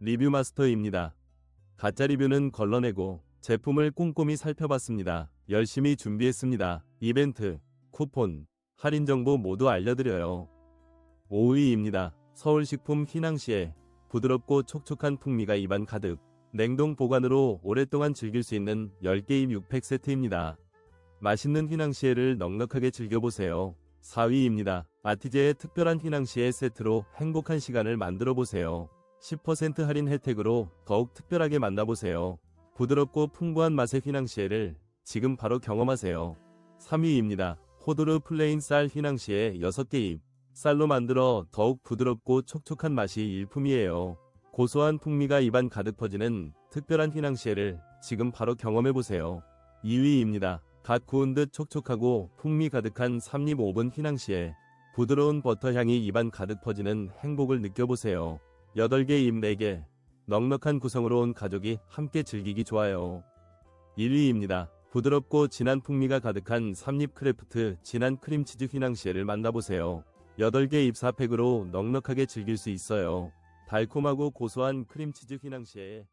리뷰 마스터입니다. 가짜 리뷰는 걸러내고 제품을 꼼꼼히 살펴봤습니다. 열심히 준비했습니다. 이벤트, 쿠폰, 할인 정보 모두 알려드려요. 5위입니다. 서울식품 휘낭시에 부드럽고 촉촉한 풍미가 입안 가득 냉동 보관으로 오랫동안 즐길 수 있는 10개입 6팩 세트입니다. 맛있는 휘낭시에를 넉넉하게 즐겨보세요. 4위입니다. 아티제의 특별한 휘낭시에 세트로 행복한 시간을 만들어 보세요. 10% 할인 혜택으로 더욱 특별하게 만나보세요. 부드럽고 풍부한 맛의 휘낭시에를 지금 바로 경험하세요. 3위입니다. 호두르 플레인 쌀 휘낭시에 6개입 쌀로 만들어 더욱 부드럽고 촉촉한 맛이 일품이에요. 고소한 풍미가 입안 가득 퍼지는 특별한 휘낭시에를 지금 바로 경험해보세요. 2위입니다. 갓 구운 듯 촉촉하고 풍미 가득한 삼립 오븐 휘낭시에 부드러운 버터 향이 입안 가득 퍼지는 행복을 느껴보세요. 8개 입 4개 넉넉한 구성으로 온 가족이 함께 즐기기 좋아요. 1위입니다. 부드럽고 진한 풍미가 가득한 삼립 크래프트 진한 크림치즈 휘낭시에를 만나보세요. 8개 입 4팩으로 넉넉하게 즐길 수 있어요. 달콤하고 고소한 크림치즈 휘낭시에